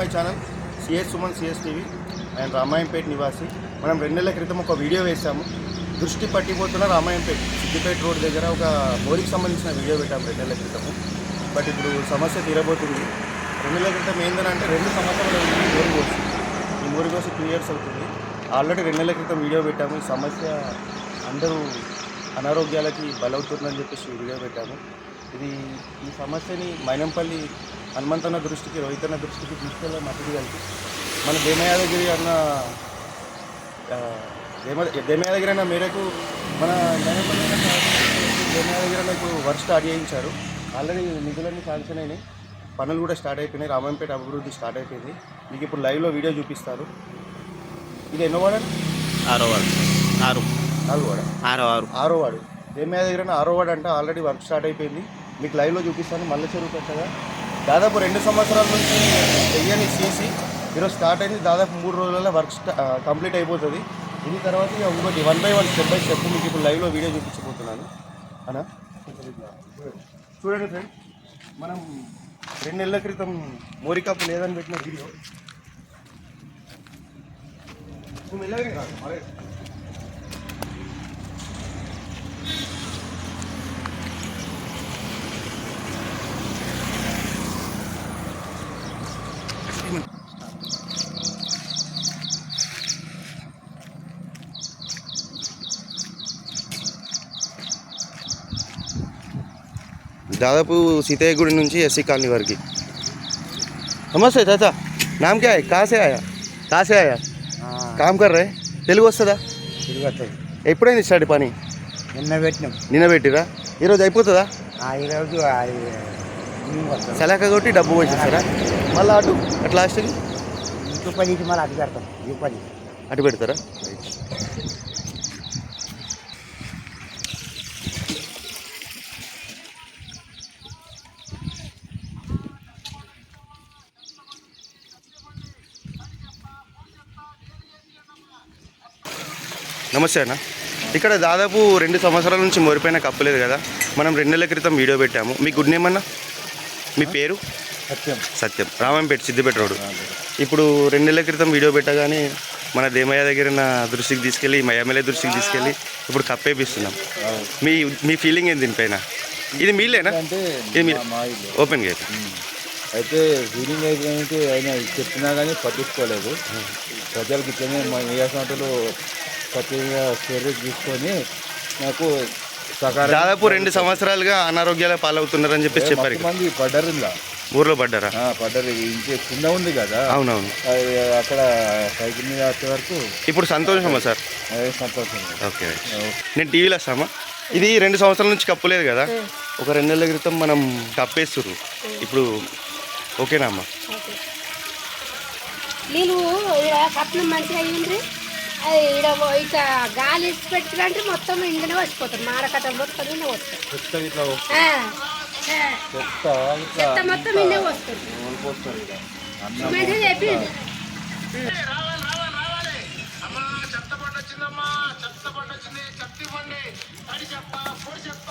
My channel CS Suman CS TV and Ramayampet నివాసి. మనం రెండు నెలల క్రితం ఒక వీడియో వేసాము దృష్టి పట్టిపోతున్న రామాయంపేట సిద్దిపేట రోడ్ దగ్గర ఒక బోరికి సంబంధించిన వీడియో పెట్టాము రెండు నెలల క్రితము బట్ ఇప్పుడు సమస్య తీరబోతుంది. రెండు నెలల క్రితం ఏంటంటే రెండు సంవత్సరాలు అయింది ఈ ఈ మోరి కోసం టూ ఇయర్స్ అవుతుంది. ఆల్రెడీ రెండు నెలల క్రితం వీడియో పెట్టాము. ఈ సమస్య అందరూ అనారోగ్యాలకి బలవుతుందని చెప్పేసి వీడియో పెట్టాము. ఇది ఈ సమస్యని మైనంపల్లి హనుమంతన్న దృష్టికి రోహితన్న దృష్టికి తీసుకెళ్ళే మద్దతు కలిపి మన దేమయాదగిరి అన్న దేమ దేమయాదగిరి అన్న మేరకు మన అన్న దేమయాదగిరి అన్న ఇప్పుడు వర్క్ స్టార్ట్ చేయించారు. ఆల్రెడీ నిధులన్నీ శాంక్షన్ అయినాయి. పనులు కూడా స్టార్ట్ అయిపోయినాయి. రామంపేట అభివృద్ధి స్టార్ట్ అయిపోయింది. మీకు ఇప్పుడు లైవ్లో వీడియో చూపిస్తారు. ఇది ఎన్నో వాడ ఆరో వాడు ఆరు. నాలుగు వాడ ఆరో ఆరు. ఆరో వాడు దేమయ్య దగ్గర ఆరో వాడు అంటే ఆల్రెడీ వర్క్ స్టార్ట్ అయిపోయింది. మీకు లైవ్లో చూపిస్తాను. మల్ల చెరువు పెట్టగా దాదాపు రెండు సంవత్సరాల నుంచి చెయ్యని సీసీ ఈరోజు స్టార్ట్ అయింది. దాదాపు మూడు రోజులలో వర్క్ కంప్లీట్ అయిపోతుంది. దీని తర్వాత ఇంకోటి one by one step by step మీకు ఇప్పుడు లైవ్లో వీడియో చూపించబోతున్నాను. అనా చూడండి ఫ్రెండ్ మనం రెండు నెలల క్రితం మోరికప్పు లేదని పెట్టిన వీడియో నువ్వు మెల్లగానే దాదాపు సీతయ్య గుడి నుంచి ఎస్సీ కాలనీ వరకు. నమస్తే చాచా నామకే ఆయా కాసే ఆయా? కాసే ఆయా? కామ్ కర్రే తెలుగు వస్తుందా? తెలుగు వస్తుంది. ఎప్పుడైంది స్టార్ట్ పని? నిన్న పెట్టినాం. నిన్న పెట్టిరా? ఈరోజు అయిపోతుందా? ఈరోజు సలాక కొట్టి డబ్బు పోసేస్తారా? మళ్ళీ అటు? అట్లా లాస్ట్కి? ఇంకో పది మళ్ళీ అటు పెడతాం. ఇంకో పది. అటు పెడతారా? నమస్తే అన్న. ఇక్కడ దాదాపు రెండు సంవత్సరాల నుంచి మోరిపోయిన కప్పలేదు కదా? మనం రెండు నెలల క్రితం వీడియో పెట్టాము. మీ గుడ్ నేమ్ అన్న? మీ పేరు? సత్యం. సత్యం. రామంపేట సిద్దిపేట రోడ్. ఇప్పుడు రెండు నెలల క్రితం వీడియో పెట్టగానే మన దేమయ్య దగ్గర నా దృష్టికి తీసుకెళ్ళి మా ఎమ్మెల్యే దృష్టికి తీసుకెళ్ళి ఇప్పుడు కప్పేపిస్తున్నాం మీ మీ ఫీలింగ్ ఏంది దీనిపైన ఇది మీలేనా అంటే ఇది ఓపెన్ గేట్. అయితే ఫీలింగ్ అయితే ఆయన చెప్పినా కానీ పట్టించుకోలేదు. ప్రజలకు ఇట్లనే మా నియాసనలు ప్రత్యేకంగా చర్య తీసుకొని నాకు సకారం దాదాపు రెండు సంవత్సరాలుగా అనారోగ్యాల పాలవుతున్నారని చెప్పేసి చెప్పారు మంది పడ్డారు ఇలా ఊర్లో పడ్డారా? ఆ, పడ్డారు. ఇంకే కింద ఉంది కదా. అవునవును. అది అక్కడ సైకిల్ మీద వచ్చే వరకు ఇప్పుడు సంతోషమా సార్? అదే సంతోషం. ఓకే. నేను టీవీలో వస్తామా? ఇది రెండు సంవత్సరాల నుంచి కప్పలేదు కదా? ఒక రెండు నెలల క్రితం మనం కప్పేస్తుర్రు. ఇప్పుడు ఓకేనా అమ్మా? ఓకే. నీళ్ళు కట్నం మంచిగా అయ్యింది అది ఈడ ఇక గాలి ఇచ్చి పెట్టినంటే మొత్తం ఇండనే వచ్చిపోతారు మారకట్టలు మొత్తం ఇండే ఇట్లా ఇట్లా చెత్త మొత్తం ఇండే వస్తుంది వస్తారు ఇక. మంచిగా చెప్పింది చెత్త